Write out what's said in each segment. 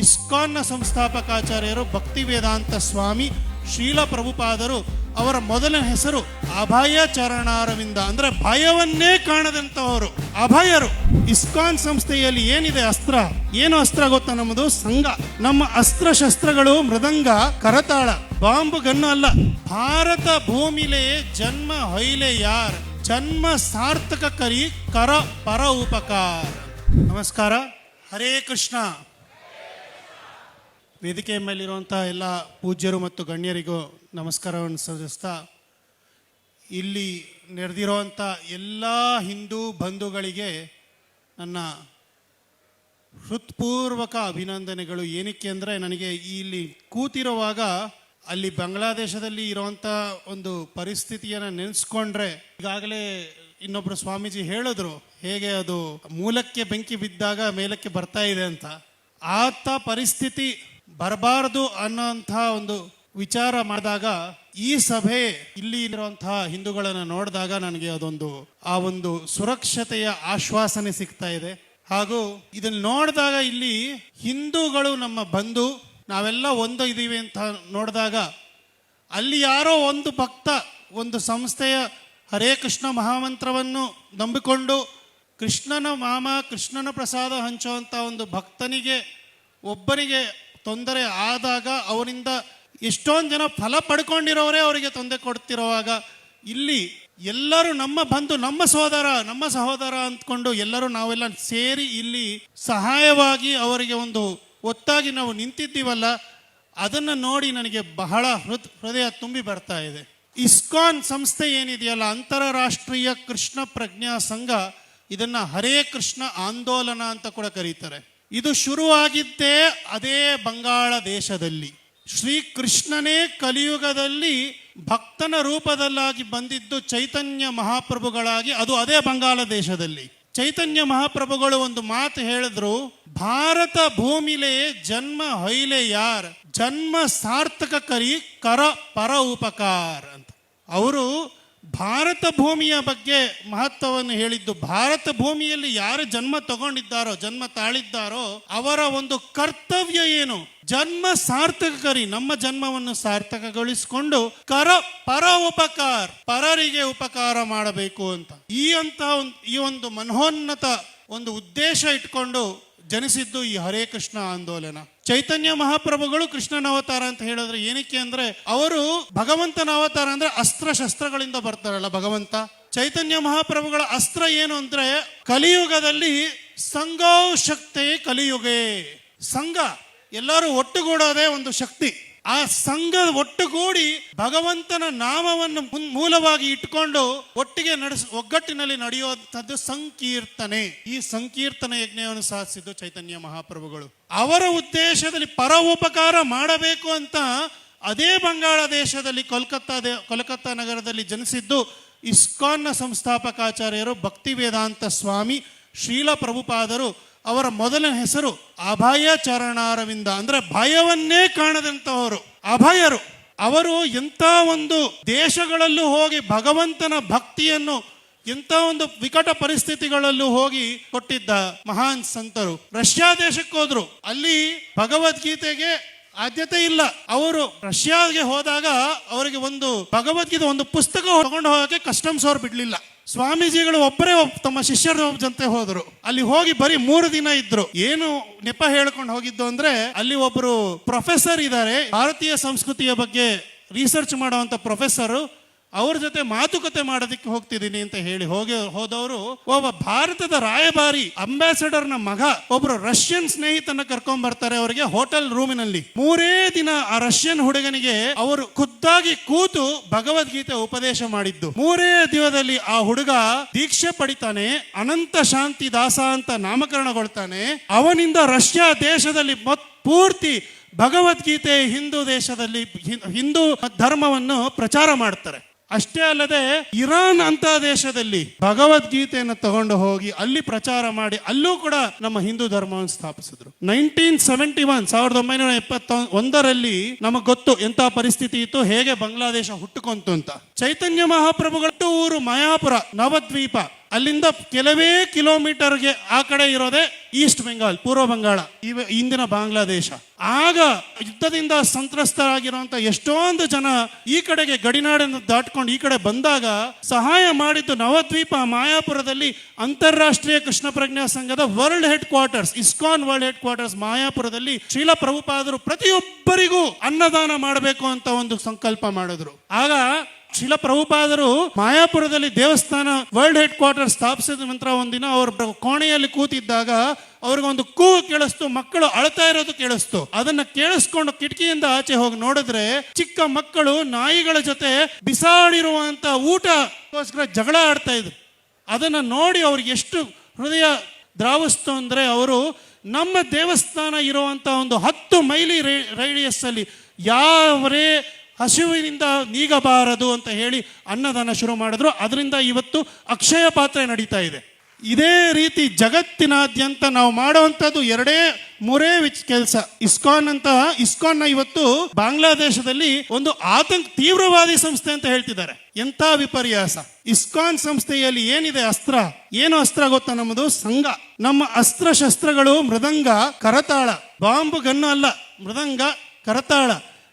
ಇಸ್ಕಾನ್ನ ಸಂಸ್ಥಾಪಕಾಚಾರ್ಯರು ಭಕ್ತಿ ವೇದಾಂತ ಸ್ವಾಮಿ ಶ್ರೀಲ ಪ್ರಭುಪಾದರು ಅವರ ಮೊದಲ ಹೆಸರು ಅಭಯ ಚರಣಾರವಿಂದ ಅಂದ್ರೆ ಭಯವನ್ನೇ ಕಾಣದಂತವರು ಅಭಯರು. ಇಸ್ಕಾನ್ ಸಂಸ್ಥೆಯಲ್ಲಿ ಏನಿದೆ ಅಸ್ತ್ರ? ಏನು ಅಸ್ತ್ರ ಗೊತ್ತಾ ನಮ್ಮದು? ಸಂಘ. ನಮ್ಮ ಅಸ್ತ್ರ ಶಸ್ತ್ರಗಳು ಮೃದಂಗ, ಕರತಾಳ, ಬಾಂಬು ಗನ್ನು ಅಲ್ಲ. ಭಾರತ ಭೂಮಿಲೇ ಜನ್ಮ ಹೊಯ್ಲೆ ಯಾರ್? ಜನ್ಮ ಸಾರ್ಥಕ ಕರಿ, ಕರ ಪರ ಉಪಕಾರ. ನಮಸ್ಕಾರ. ಹರೇ ಕೃಷ್ಣ. ವೇದಿಕೆಯ ಮೇಲಿರುವಂತಹ ಎಲ್ಲ ಪೂಜ್ಯರು ಮತ್ತು ಗಣ್ಯರಿಗೂ ನಮಸ್ಕಾರವನ್ನು ಸಲ್ಲಿಸ್ತಾ, ಇಲ್ಲಿ ನಡೆದಿರುವಂಥ ಎಲ್ಲ ಹಿಂದೂ ಬಂಧುಗಳಿಗೆ ನನ್ನ ಹೃತ್ಪೂರ್ವಕ ಅಭಿನಂದನೆಗಳು. ಏನಕ್ಕೆ ಅಂದರೆ, ನನಗೆ ಇಲ್ಲಿ ಕೂತಿರುವಾಗ ಅಲ್ಲಿ ಬಾಂಗ್ಲಾದೇಶದಲ್ಲಿ ಇರುವಂಥ ಒಂದು ಪರಿಸ್ಥಿತಿಯನ್ನು ನೆನೆಸ್ಕೊಂಡ್ರೆ, ಈಗಾಗಲೇ ಇನ್ನೊಬ್ಬರು ಸ್ವಾಮೀಜಿ ಹೇಳಿದ್ರು, ಹೇಗೆ ಅದು ಮೂಲಕ್ಕೆ ಬೆಂಕಿ ಬಿದ್ದಾಗ ಮೇಲಕ್ಕೆ ಬರ್ತಾ ಇದೆ ಅಂತ. ಆತ ಪರಿಸ್ಥಿತಿ ಬರಬಾರದು ಅನ್ನೋಂಥ ಒಂದು ವಿಚಾರ ಮಾಡಿದಾಗ ಈ ಸಭೆ ಇಲ್ಲಿ ಇರುವಂತಹ ಹಿಂದೂಗಳನ್ನು ನೋಡಿದಾಗ ನನಗೆ ಅದೊಂದು, ಆ ಒಂದು ಸುರಕ್ಷತೆಯ ಆಶ್ವಾಸನೆ ಸಿಗ್ತಾ ಇದೆ. ಹಾಗೂ ಇದನ್ನ ನೋಡಿದಾಗ ಇಲ್ಲಿ ಹಿಂದೂಗಳು ನಮ್ಮ ಬಂಧು, ನಾವೆಲ್ಲ ಒಂದು ಇದ್ದೀವಿ ಅಂತ ನೋಡಿದಾಗ ಅಲ್ಲಿ ಯಾರೋ ಒಂದು ಭಕ್ತ, ಒಂದು ಸಂಸ್ಥೆಯ ಹರೇ ಕೃಷ್ಣ ಮಹಾಮಂತ್ರವನ್ನು ನಂಬಿಕೊಂಡು ಕೃಷ್ಣನ ಮಾಮ, ಕೃಷ್ಣನ ಪ್ರಸಾದ ಹಂಚುವಂಥ ಒಂದು ಭಕ್ತನಿಗೆ, ಒಬ್ಬನಿಗೆ ತೊಂದರೆ ಆದಾಗ ಅವರಿಂದ ಎಷ್ಟೊಂದು ಜನ ಫಲ ಪಡ್ಕೊಂಡಿರೋರೇ ಅವರಿಗೆ ತೊಂದರೆ ಕೊಡ್ತಿರುವಾಗ ಇಲ್ಲಿ ಎಲ್ಲರೂ ನಮ್ಮ ಬಂಧು, ನಮ್ಮ ಸೋದರ ನಮ್ಮ ಸಹೋದರ ಅಂದ್ಕೊಂಡು ಎಲ್ಲರೂ ನಾವೆಲ್ಲ ಸೇರಿ ಇಲ್ಲಿ ಸಹಾಯವಾಗಿ ಅವರಿಗೆ ಒಂದು ಒತ್ತಾಗಿ ನಾವು ನಿಂತಿದ್ದೀವಲ್ಲ, ಅದನ್ನು ನೋಡಿ ನನಗೆ ಬಹಳ ಹೃದ್, ಹೃದಯ ತುಂಬಿ ಬರ್ತಾ ಇದೆ. ಇಸ್ಕಾನ್ ಸಂಸ್ಥೆ ಏನಿದೆಯಲ್ಲ, ಅಂತಾರಾಷ್ಟ್ರೀಯ ಕೃಷ್ಣ ಪ್ರಜ್ಞಾ ಸಂಘ, ಇದನ್ನ ಹರೇ ಕೃಷ್ಣ ಆಂದೋಲನ ಅಂತ ಕೂಡ ಕರೀತಾರೆ. ಇದು ಶುರುವಾಗಿದ್ದೇ ಅದೇ ಬಂಗಾಳ ದೇಶದಲ್ಲಿ. ಶ್ರೀ ಕೃಷ್ಣನೇ ಕಲಿಯುಗದಲ್ಲಿ ಭಕ್ತನ ರೂಪದಲ್ಲಾಗಿ ಬಂದಿದ್ದು ಚೈತನ್ಯ ಮಹಾಪ್ರಭುಗಳಾಗಿ ಅದು ಅದೇ ಬಂಗಾಳ ದೇಶದಲ್ಲಿ. ಚೈತನ್ಯ ಮಹಾಪ್ರಭುಗಳು ಒಂದು ಮಾತು ಹೇಳಿದ್ರು, ಭಾರತ ಭೂಮಿಲೆ ಜನ್ಮ ಹೊಯ್ಲೆ ಯಾರ್? ಜನ್ಮ ಸಾರ್ಥಕ ಕರಿ, ಕರ ಪರ ಉಪಕಾರ ಅಂತ. ಅವರು ಭಾರತ ಭೂಮಿಯ ಬಗ್ಗೆ ಮಹತ್ವವನ್ನು ಹೇಳಿದ್ದು, ಭಾರತ ಭೂಮಿಯಲ್ಲಿ ಯಾರು ಜನ್ಮ ತಗೊಂಡಿದ್ದಾರೋ, ಜನ್ಮ ತಾಳಿದ್ದಾರೋ, ಅವರ ಒಂದು ಕರ್ತವ್ಯ ಏನು? ಜನ್ಮ ಸಾರ್ಥಕ ಕರಿ ನಮ್ಮ ಜನ್ಮವನ್ನು ಸಾರ್ಥಕಗೊಳಿಸಿಕೊಂಡು ಕರ, ಪರ ಉಪಕಾರ, ಪರರಿಗೆ ಉಪಕಾರ ಮಾಡಬೇಕು ಅಂತ. ಈ ಅಂತ ಈ ಒಂದು ಮನೋನ್ನತ ಒಂದು ಉದ್ದೇಶ ಇಟ್ಕೊಂಡು ಜನಿಸಿದ್ದು ಈ ಹರೇ ಕೃಷ್ಣ ಆಂದೋಲನ. ಚೈತನ್ಯ ಮಹಾಪ್ರಭುಗಳು ಕೃಷ್ಣನ ಅವತಾರ ಅಂತ ಹೇಳಿದ್ರೆ ಏನಕ್ಕೆ ಅಂದ್ರೆ ಅವರು ಭಗವಂತನ ಅವತಾರ ಅಂದ್ರೆ ಅಸ್ತ್ರ ಶಸ್ತ್ರಗಳಿಂದ ಬರ್ತಾರಲ್ಲ ಭಗವಂತ. ಚೈತನ್ಯ ಮಹಾಪ್ರಭುಗಳ ಅಸ್ತ್ರ ಏನು ಅಂದ್ರೆ ಕಲಿಯುಗದಲ್ಲಿ ಸಂಘೋ ಶಕ್ತಿ ಕಲಿಯುಗೆ. ಸಂಘ ಎಲ್ಲರೂ ಒಟ್ಟುಗೂಡೋದೇ ಒಂದು ಶಕ್ತಿ. ಆ ಸಂಘ ಒಟ್ಟುಗೂಡಿ ಭಗವಂತನ ನಾಮವನ್ನು ಮೂಲವಾಗಿ ಇಟ್ಕೊಂಡು ಒಟ್ಟಿಗೆ ನಡೆಸ, ಒಗ್ಗಟ್ಟಿನಲ್ಲಿ ನಡೆಯುವಂಥದ್ದು ಸಂಕೀರ್ತನೆ. ಈ ಸಂಕೀರ್ತನ ಯಜ್ಞವನ್ನು ಸಾಧಿಸಿದ್ದು ಚೈತನ್ಯ ಮಹಾಪ್ರಭುಗಳು. ಅವರ ಉದ್ದೇಶದಲ್ಲಿ ಪರ ಉಪಕಾರ ಮಾಡಬೇಕು ಅಂತ ಅದೇ ಬಂಗಾಳ ದೇಶದಲ್ಲಿ ಕೋಲ್ಕತ್ತಾ ಕೋಲ್ಕತ್ತಾ ನಗರದಲ್ಲಿ ಜನಿಸಿದ್ದು ಇಸ್ಕಾನ್ನ ಸಂಸ್ಥಾಪಕಾಚಾರ್ಯರು ಭಕ್ತಿ ವೇದಾಂತ ಸ್ವಾಮಿ ಶ್ರೀಲ ಪ್ರಭುಪಾದರು. ಅವರ ಮೊದಲ ಹೆಸರು ಅಭಯ ಚರಣಾರವಿಂದ ಅಂದ್ರೆ ಭಯವನ್ನೇ ಕಾಣದಂತಹವರು, ಅಭಯರು. ಅವರು ಎಂಥ ಒಂದು ದೇಶಗಳಲ್ಲೂ ಹೋಗಿ ಭಗವಂತನ ಭಕ್ತಿಯನ್ನು, ಎಂಥ ಒಂದು ವಿಕಟ ಪರಿಸ್ಥಿತಿಗಳಲ್ಲೂ ಹೋಗಿ ಕೊಟ್ಟಿದ್ದ ಮಹಾನ್ ಸಂತರು. ರಷ್ಯಾ ದೇಶಕ್ಕೆ ಹೋದ್ರು. ಅಲ್ಲಿ ಭಗವದ್ಗೀತೆಗೆ ಆದ್ಯತೆ ಇಲ್ಲ. ಅವರು ರಷ್ಯಾಗೆ ಹೋದಾಗ ಅವರಿಗೆ ಒಂದು ಭಗವದ್ಗೀತೆ, ಒಂದು ಪುಸ್ತಕ ತಗೊಂಡು ಹೋಗಕ್ಕೆ ಕಸ್ಟಮ್ಸ್ ಅವ್ರು ಬಿಡ್ಲಿಲ್ಲ. ಸ್ವಾಮೀಜಿಗಳು ಒಬ್ಬರೇ ಒಬ್- ತಮ್ಮ ಶಿಷ್ಯರ ಜೊತೆ ಹೋದ್ರು. ಅಲ್ಲಿ ಹೋಗಿ ಬರೀ ಮೂರು ದಿನ ಇದ್ರು. ಏನು ನೆಪ ಹೇಳ್ಕೊಂಡು ಹೋಗಿದ್ದು ಅಂದ್ರೆ, ಅಲ್ಲಿ ಒಬ್ಬರು ಪ್ರೊಫೆಸರ್ ಇದ್ದಾರೆ. ಭಾರತೀಯ ಸಂಸ್ಕೃತಿಯ ಬಗ್ಗೆ ರಿಸರ್ಚ್ ಮಾಡುವಂತ ಪ್ರೊಫೆಸರ್ ಅವ್ರ ಜೊತೆ ಮಾತುಕತೆ ಮಾಡೋದಕ್ಕೆ ಹೋಗ್ತಿದ್ದೀನಿ ಅಂತ ಹೇಳಿ ಹೋಗಿ ಹೋದವರು ಒಬ್ಬ ಭಾರತದ ರಾಯಭಾರಿ ಅಂಬಾಸಡರ್ನ ಮಗ, ಒಬ್ರು ರಷ್ಯನ್ ಸ್ನೇಹಿತನ ಕರ್ಕೊಂಡ್ ಬರ್ತಾರೆ ಅವರಿಗೆ ಹೋಟೆಲ್ ರೂಮಿನಲ್ಲಿ. ಮೂರೇ ದಿನ ಆ ರಷ್ಯನ್ ಹುಡುಗನಿಗೆ ಅವರು ಖುದ್ದಾಗಿ ಕೂತು ಭಗವದ್ಗೀತೆ ಉಪದೇಶ ಮಾಡಿದ್ದು. ಮೂರೇ ದಿನದಲ್ಲಿ ಆ ಹುಡುಗ ದೀಕ್ಷೆ ಪಡಿತಾನೆ, ಅನಂತ ಶಾಂತಿ ದಾಸ ಅಂತ ನಾಮಕರಣಗೊಳ್ತಾನೆ. ಅವನಿಂದ ರಷ್ಯಾ ದೇಶದಲ್ಲಿ ಪೂರ್ತಿ ಭಗವದ್ಗೀತೆ ಹಿಂದೂ ದೇಶದಲ್ಲಿ, ಹಿಂದೂ ಧರ್ಮವನ್ನು ಪ್ರಚಾರ ಮಾಡ್ತಾರೆ. ಅಷ್ಟೇ ಅಲ್ಲದೆ ಇರಾನ್ ಅಂತ ದೇಶದಲ್ಲಿ ಭಗವದ್ಗೀತೆಯನ್ನು ತಗೊಂಡು ಹೋಗಿ ಅಲ್ಲಿ ಪ್ರಚಾರ ಮಾಡಿ ಅಲ್ಲೂ ಕೂಡ ನಮ್ಮ ಹಿಂದೂ ಧರ್ಮವನ್ನು ಸ್ಥಾಪಿಸಿದ್ರು. ನೈನ್ಟೀನ್ ಸೆವೆಂಟಿ ಒನ್ ಸಾವಿರದ ಒಂಬೈನೂರ ಎಪ್ಪತ್ತ ಒಂದರಲ್ಲಿ ನಮಗೆ ಗೊತ್ತು ಎಂತ ಪರಿಸ್ಥಿತಿ ಇತ್ತು, ಹೇಗೆ ಬಾಂಗ್ಲಾದೇಶ ಹುಟ್ಟುಕೊಂತು ಅಂತ. ಚೈತನ್ಯ ಮಹಾಪ್ರಭುಗಳು ಊರು ಮಾಯಾಪುರ, ನವದ್ವೀಪ. ಅಲ್ಲಿಂದ ಕೆಲವೇ ಕಿಲೋಮೀಟರ್ಗೆ ಆ ಕಡೆ ಇರೋದೇ ಈಸ್ಟ್ ಬೆಂಗಾಲ್ ಪೂರ್ವ ಬಂಗಾಳ ಇಂದಿನ ಬಾಂಗ್ಲಾದೇಶ ಆಗ ಯುದ್ಧದಿಂದ ಸಂತ್ರಸ್ತರಾಗಿರುವಂತ ಎಷ್ಟೊಂದು ಜನ ಈ ಕಡೆಗೆ ಗಡಿನಾಡನ್ನು ದಾಟ್ಕೊಂಡು ಈ ಕಡೆ ಬಂದಾಗ ಸಹಾಯ ಮಾಡಿದ್ದು ನವದ್ವೀಪ ಮಾಯಾಪುರದಲ್ಲಿ ಅಂತಾರಾಷ್ಟ್ರೀಯ ಕೃಷ್ಣ ಪ್ರಜ್ಞಾ ಸಂಘದ world headquarters ISKCON world headquarters ಮಾಯಾಪುರದಲ್ಲಿ Srila ಪ್ರಭುಪಾದರು ಪ್ರತಿಯೊಬ್ಬರಿಗೂ ಅನ್ನದಾನ ಮಾಡಬೇಕು ಅಂತ ಒಂದು ಸಂಕಲ್ಪ ಮಾಡಿದ್ರು. ಆಗ ಶಿಲ ಪ್ರಭುಪಾದರು ಮಾಯಾಪುರದಲ್ಲಿ ದೇವಸ್ಥಾನ ವರ್ಲ್ಡ್ ಹೆಡ್ ಕ್ವಾರ್ಟರ್ ಸ್ಥಾಪಿಸಿದ ನಂತರ ಒಂದಿನ ಅವ್ರ ಕೋಣೆಯಲ್ಲಿ ಕೂತಿದ್ದಾಗ ಅವ್ರಿಗೊಂದು ಕೂಗು ಕೇಳಿಸ್ತು, ಮಕ್ಕಳು ಅಳ್ತಾ ಇರೋದು ಕೇಳಿಸ್ತು. ಅದನ್ನ ಕೇಳಿಸ್ಕೊಂಡು ಕಿಟಕಿಯಿಂದ ಆಚೆ ಹೋಗಿ ನೋಡಿದ್ರೆ ಚಿಕ್ಕ ಮಕ್ಕಳು ನಾಯಿಗಳ ಜೊತೆ ಬಿಸಾಡಿರುವಂತ ಊಟಕ್ಕೋಸ್ಕರ ಜಗಳ ಆಡ್ತಾ ಇದ್ರು. ಅದನ್ನ ನೋಡಿ ಅವ್ರಿಗೆ ಎಷ್ಟು ಹೃದಯ ದ್ರಾವಿಸ್ತು ಅಂದ್ರೆ ಅವರು ನಮ್ಮ ದೇವಸ್ಥಾನ ಇರುವಂತ ಒಂದು ಹತ್ತು ಮೈಲಿ ರೇಡಿಯಸ್ ಅಲ್ಲಿ ಯಾವರೇ ಹಸಿವಿನಿಂದ ನೀಗಬಾರದು ಅಂತ ಹೇಳಿ ಅನ್ನದಾನ ಶುರು ಮಾಡಿದ್ರು. ಅದರಿಂದ ಇವತ್ತು ಅಕ್ಷಯ ಪಾತ್ರೆ ನಡೀತಾ ಇದೆ. ಇದೇ ರೀತಿ ಜಗತ್ತಿನಾದ್ಯಂತ ನಾವು ಮಾಡುವಂಥದ್ದು ಎರಡೇ ಮೂರೇ ವಿಚ್ ಕೆಲಸ. ಇಸ್ಕಾನ್ ಅಂತ, ಇಸ್ಕಾನ್ನ ಇವತ್ತು ಬಾಂಗ್ಲಾದೇಶದಲ್ಲಿ ಒಂದು ಆತಂಕ, ತೀವ್ರವಾದಿ ಸಂಸ್ಥೆ ಅಂತ ಹೇಳ್ತಿದ್ದಾರೆ. ಎಂಥ ವಿಪರ್ಯಾಸ. ಇಸ್ಕಾನ್ ಸಂಸ್ಥೆಯಲ್ಲಿ ಏನಿದೆ ಅಸ್ತ್ರ? ಏನು ಅಸ್ತ್ರ ಗೊತ್ತಾ ನಮ್ಮದು? ಸಂಘ. ನಮ್ಮ ಅಸ್ತ್ರ ಶಸ್ತ್ರಗಳು ಮೃದಂಗ, ಕರತಾಳ. ಬಾಂಬ್ ಗನ್ನು ಅಲ್ಲ, ಮೃದಂಗ, ಕರತಾಳ.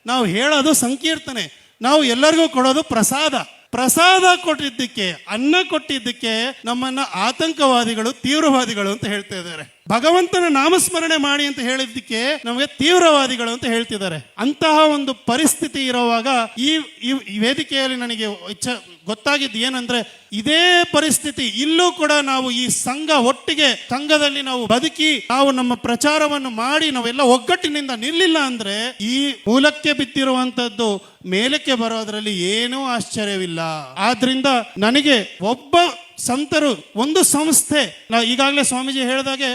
ನಾವು ಹೇಳೋದು ಸಂಕೀರ್ತನೆ. ನಾವು ಎಲ್ಲರಿಗೂ ಕೊಡೋದು ಪ್ರಸಾದ. ಪ್ರಸಾದ ಕೊಟ್ಟಿದ್ದಕ್ಕೆ, ಅನ್ನ ಕೊಟ್ಟಿದ್ದಕ್ಕೆ ನಮ್ಮನ್ನ ಆತಂಕವಾದಿಗಳು, ತೀವ್ರವಾದಿಗಳು ಅಂತ ಹೇಳ್ತಾ ಇದ್ದಾರೆ. ಭಗವಂತನ ನಾಮಸ್ಮರಣೆ ಮಾಡಿ ಅಂತ ಹೇಳಿದ್ದಕ್ಕೆ ನಮಗೆ ತೀವ್ರವಾದಿಗಳು ಅಂತ ಹೇಳ್ತಿದ್ದಾರೆ. ಅಂತಹ ಒಂದು ಪರಿಸ್ಥಿತಿ ಇರುವಾಗ ಈ ವೇದಿಕೆಯಲ್ಲಿ ನನಗೆ ಇಚ್ಛ ಗೊತ್ತಾಗಿದ್ದು ಏನಂದ್ರೆ ಇದೇ ಪರಿಸ್ಥಿತಿ ಇಲ್ಲೂ ಕೂಡ ನಾವು ಈ ಸಂಘ ಒಟ್ಟಿಗೆ ಸಂಘದಲ್ಲಿ ನಾವು ಬದುಕಿ ನಾವು ನಮ್ಮ ಪ್ರಚಾರವನ್ನು ಮಾಡಿ ನಾವೆಲ್ಲ ಒಗ್ಗಟ್ಟಿನಿಂದ ನಿಲ್ಲಿಲ್ಲ ಅಂದ್ರೆ ಈ ಮೂಲಕ್ಕೆ ಬಿದ್ದಿರುವಂತದ್ದು ಮೇಲಕ್ಕೆ ಬರೋದ್ರಲ್ಲಿ ಏನೂ ಆಶ್ಚರ್ಯವಿಲ್ಲ. ಆದ್ರಿಂದ ನನಗೆ ಒಬ್ಬ ಸಂತರು ಒಂದು ಸಂಸ್ಥೆ ನಾವು ಈಗಾಗಲೇ ಸ್ವಾಮೀಜಿ ಹೇಳಿದಾಗೆ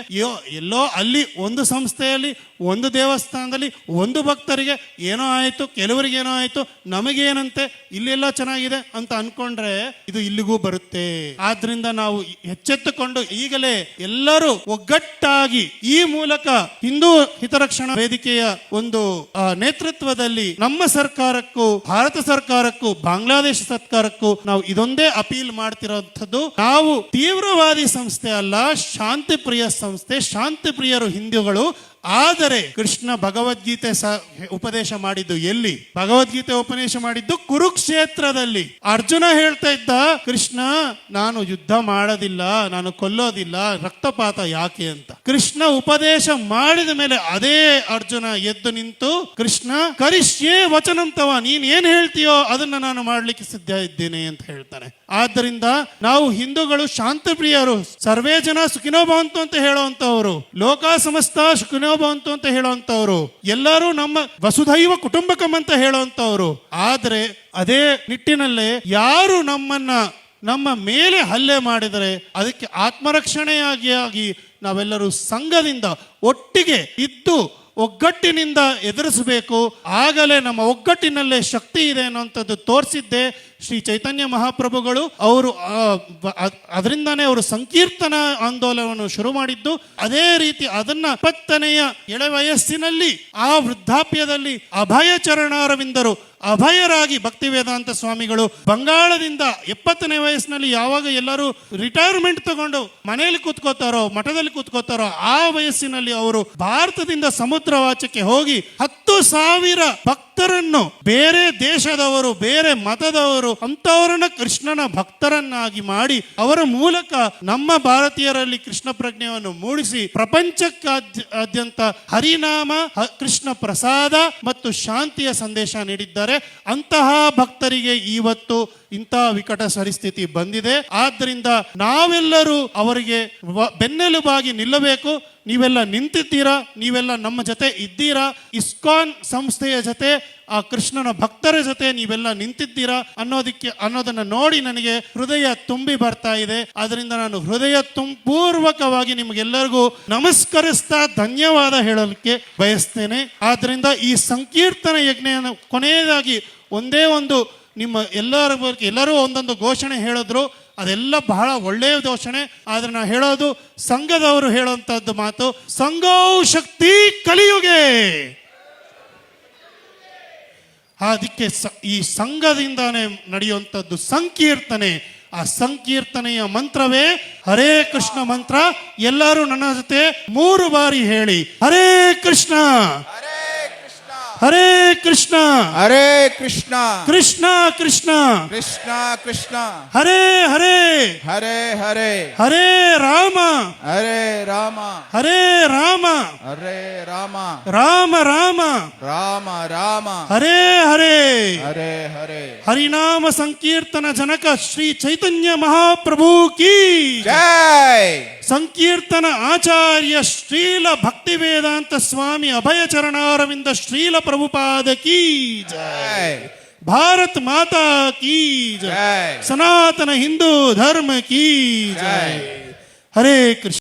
ಎಲ್ಲೋ ಅಲ್ಲಿ ಒಂದು ಸಂಸ್ಥೆಯಲ್ಲಿ ಒಂದು ದೇವಸ್ಥಾನದಲ್ಲಿ ಒಂದು ಭಕ್ತರಿಗೆ ಏನೋ ಆಯಿತು, ಕೆಲವರಿಗೆ ಏನೋ ಆಯಿತು, ನಮಗೇನಂತೆ, ಇಲ್ಲೆಲ್ಲ ಚೆನ್ನಾಗಿದೆ ಅಂತ ಅನ್ಕೊಂಡ್ರೆ ಇದು ಇಲ್ಲಿಗೂ ಬರುತ್ತೆ. ಆದ್ರಿಂದ ನಾವು ಎಚ್ಚೆತ್ತುಕೊಂಡು ಈಗಲೇ ಎಲ್ಲರೂ ಒಗ್ಗಟ್ಟಾಗಿ ಈ ಮೂಲಕ ಹಿಂದೂ ಹಿತರಕ್ಷಣಾ ವೇದಿಕೆಯ ಒಂದು ನೇತೃತ್ವದಲ್ಲಿ ನಮ್ಮ ಸರ್ಕಾರಕ್ಕೂ, ಭಾರತ ಸರ್ಕಾರಕ್ಕೂ, ಬಾಂಗ್ಲಾದೇಶ ಸರ್ಕಾರಕ್ಕೂ ನಾವು ಇದೊಂದೇ ಅಪೀಲ್ ಮಾಡ್ತಿರೋಂಥದ್ದು. ನಾವು ತೀವ್ರವಾದಿ ಸಂಸ್ಥೆ ಅಲ್ಲ ಶಾಂತಿ ಪ್ರಿಯ ಸಂಸ್ಥೆ ಶಾಂತಿ ಪ್ರಿಯರು ಹಿಂದೂಗಳು. ಆದರೆ ಕೃಷ್ಣ ಭಗವದ್ಗೀತೆ ಉಪದೇಶ ಮಾಡಿದ್ದು ಎಲ್ಲಿ? ಭಗವದ್ಗೀತೆ ಉಪದೇಶ ಮಾಡಿದ್ದು ಕುರುಕ್ಷೇತ್ರದಲ್ಲಿ. ಅರ್ಜುನ ಹೇಳ್ತಾ ಇದ್ದ, ಕೃಷ್ಣ, ನಾನು ಯುದ್ಧ ಮಾಡೋದಿಲ್ಲ, ನಾನು ಕೊಲ್ಲೋದಿಲ್ಲ, ರಕ್ತಪಾತ ಯಾಕೆ ಅಂತ. ಕೃಷ್ಣ ಉಪದೇಶ ಮಾಡಿದ ಮೇಲೆ ಅದೇ ಅರ್ಜುನ ಎದ್ದು ನಿಂತು, ಕೃಷ್ಣ, ಕರಿಷ್ಯೇ ವಚನಂತವ, ನೀನ್ ಏನ್ ಹೇಳ್ತೀಯೋ ಅದನ್ನ ನಾನು ಮಾಡ್ಲಿಕ್ಕೆ ಸಿದ್ಧ ಇದ್ದೇನೆ ಅಂತ ಹೇಳ್ತಾನೆ. ಆದ್ದರಿಂದ ನಾವು ಹಿಂದೂಗಳು ಶಾಂತಪ್ರಿಯರು, ಸರ್ವೇ ಜನ ಸುಖಿನೋ ಭವಂತು ಅಂತ ಹೇಳುವಂತವರು, ಲೋಕ ಸಮಸ್ತ ಸುಖಿನೋ ಭವಂತು ಅಂತ ಹೇಳುವಂತವರು, ಎಲ್ಲರೂ ನಮ್ಮ ವಸುಧೈವ ಕುಟುಂಬಕಂ ಅಂತ ಹೇಳುವಂತವರು. ಆದ್ರೆ ಅದೇ ನಿಟ್ಟಿನಲ್ಲೇ ಯಾರು ನಮ್ಮನ್ನ ನಮ್ಮ ಮೇಲೆ ಹಲ್ಲೆ ಮಾಡಿದರೆ ಅದಕ್ಕೆ ಆತ್ಮರಕ್ಷಣೆಯಾಗಿ ಆಗಿ ನಾವೆಲ್ಲರೂ ಸಂಘದಿಂದ ಒಟ್ಟಿಗೆ ಇದ್ದು ಒಗ್ಗಟ್ಟಿನಿಂದ ಎದುರಿಸಬೇಕು. ಆಗಲೇ ನಮ್ಮ ಒಗ್ಗಟ್ಟಿನಲ್ಲೇ ಶಕ್ತಿ ಇದೆ ಅನ್ನುವಂಥದ್ದು ತೋರಿಸಿದ್ದೆ. ಶ್ರೀ ಚೈತನ್ಯ ಮಹಾಪ್ರಭುಗಳು ಅವರು ಅದರಿಂದಾನೇ ಅವರು ಸಂಕೀರ್ತನ ಆಂದೋಲನವನ್ನು ಶುರು ಮಾಡಿದ್ದು. ಅದೇ ರೀತಿ ಅದನ್ನ ಇಪ್ಪತ್ತನೆಯ ಎಳೆ ವಯಸ್ಸಿನಲ್ಲಿ ಆ ವೃದ್ಧಾಪ್ಯದಲ್ಲಿ ಅಭಯ ಚರಣಾರವಿಂದರು. ಅಭಯರಾಗಿ ಭಕ್ತಿ ವೇದಾಂತ ಸ್ವಾಮಿಗಳು ಬಂಗಾಳದಿಂದ ಎಪ್ಪತ್ತನೇ ವಯಸ್ಸಿನಲ್ಲಿ ಯಾವಾಗ ಎಲ್ಲರೂ ರಿಟೈರ್ಮೆಂಟ್ ತಗೊಂಡು ಮನೆಯಲ್ಲಿ ಕೂತ್ಕೋತಾರೋ, ಮಠದಲ್ಲಿ ಕೂತ್ಕೋತಾರೋ, ಆ ವಯಸ್ಸಿನಲ್ಲಿ ಅವರು ಭಾರತದಿಂದ ಸಮುದ್ರವಾಚಕ್ಕೆ ಹೋಗಿ ಹತ್ತು ಸಾವಿರ ಭಕ್ತರನ್ನು, ಬೇರೆ ದೇಶದವರು, ಬೇರೆ ಮತದವರು, ಅಂತವರನ್ನ ಕೃಷ್ಣನ ಭಕ್ತರನ್ನಾಗಿ ಮಾಡಿ, ಅವರ ಮೂಲಕ ನಮ್ಮ ಭಾರತೀಯರಲ್ಲಿ ಕೃಷ್ಣ ಪ್ರಜ್ಞೆಯನ್ನು ಮೂಡಿಸಿ, ಪ್ರಪಂಚಕ್ಕಾದ್ಯಂತ ಹರಿನಾಮ ಕೃಷ್ಣ ಪ್ರಸಾದ ಮತ್ತು ಶಾಂತಿಯ ಸಂದೇಶ ನೀಡಿದ್ದಾರೆ. ಅಂತಹ ಭಕ್ತರಿಗೆ ಇವತ್ತು ಇಂತಹ ವಿಕಟ ಪರಿಸ್ಥಿತಿ ಬಂದಿದೆ. ಆದ್ದರಿಂದ ನಾವೆಲ್ಲರೂ ಅವರಿಗೆ ಬೆನ್ನೆಲುಬಾಗಿ ನಿಲ್ಲಬೇಕು. ನೀವೆಲ್ಲ ನಿಂತಿದ್ದೀರಾ? ನೀವೆಲ್ಲ ನಮ್ಮ ಜೊತೆ ಇದ್ದೀರಾ? ಇಸ್ಕಾನ್ ಸಂಸ್ಥೆಯ ಜೊತೆ, ಆ ಕೃಷ್ಣನ ಭಕ್ತರ ಜೊತೆ ನೀವೆಲ್ಲ ನಿಂತಿದ್ದೀರಾ? ಅನ್ನೋದಕ್ಕೆ, ಅನ್ನೋದನ್ನ ನೋಡಿ ನನಗೆ ಹೃದಯ ತುಂಬಿ ಬರ್ತಾ ಇದೆ. ಅದರಿಂದ ನಾನು ಹೃದಯ ತುಂಬೂರ್ವಕವಾಗಿ ನಿಮಗೆಲ್ಲರಿಗೂ ನಮಸ್ಕರಿಸ್ತಾ ಧನ್ಯವಾದ ಹೇಳಲಿಕ್ಕೆ ಬಯಸ್ತೇನೆ. ಆದ್ದರಿಂದ ಈ ಸಂಕೀರ್ತನ ಯಜ್ಞ ಕೊನೆಯದಾಗಿ ಒಂದೇ ಒಂದು ನಿಮ್ಮ ಎಲ್ಲರ ಎಲ್ಲರೂ ಒಂದೊಂದು ಘೋಷಣೆ ಹೇಳಿದ್ರು. ಅದೆಲ್ಲ ಬಹಳ ಒಳ್ಳೆಯ ದೋಷಣೆ ಆದ್ರೆ ನಾ ಹೇಳೋದು ಸಂಘದವರು ಹೇಳುವಂಥದ್ದು ಮಾತು, ಸಂಘವು ಶಕ್ತಿ ಕಲಿಯುಗೆ. ಅದಕ್ಕೆ ಈ ಸಂಘದಿಂದಾನೇ ನಡೆಯುವಂಥದ್ದು ಸಂಕೀರ್ತನೆ. ಆ ಸಂಕೀರ್ತನೆಯ ಮಂತ್ರವೇ ಹರೇ ಕೃಷ್ಣ ಮಂತ್ರ. ಎಲ್ಲರೂ ನನ್ನ ಜೊತೆ ಮೂರು ಬಾರಿ ಹೇಳಿ, ಹರೇ ಕೃಷ್ಣ. ಹರೇ ಕೃಷ್ಣ ಹರೇ ಕೃಷ್ಣ ಕೃಷ್ಣ ಕೃಷ್ಣ ಕೃಷ್ಣ ಕೃಷ್ಣ ಹರೇ ಹರೇ ಹರೇ ಹರೇ ಹರೇ ರಾಮ ಹರೇ ರಾಮ ಹರೇ ರಾಮ ಹರೇ ರಾಮ ರಾಮ ರಾಮ ರಾಮ ರಾಮ ಹರೇ ಹರೇ ಹರೇ ಹರೇ ಹರಿನಾಮ ಸಂಕೀರ್ತನ ಜನಕ ಶ್ರೀ ಚೈತನ್ಯ ಮಹಾಪ್ರಭು ಕೀ ಜೈ ಸಂಕೀರ್ತನ ಆಚಾರ್ಯ ಶ್ರೀಲ ಭಕ್ತಿ ವೇದಾಂತ ಸ್ವಾಮಿ ಅಭಯ ಚರಣಾರವಿಂದ प्रभुपाद की जय। भारत माता की जय। सनातन हिंदू धर्म की जय। हरे कृष्ण।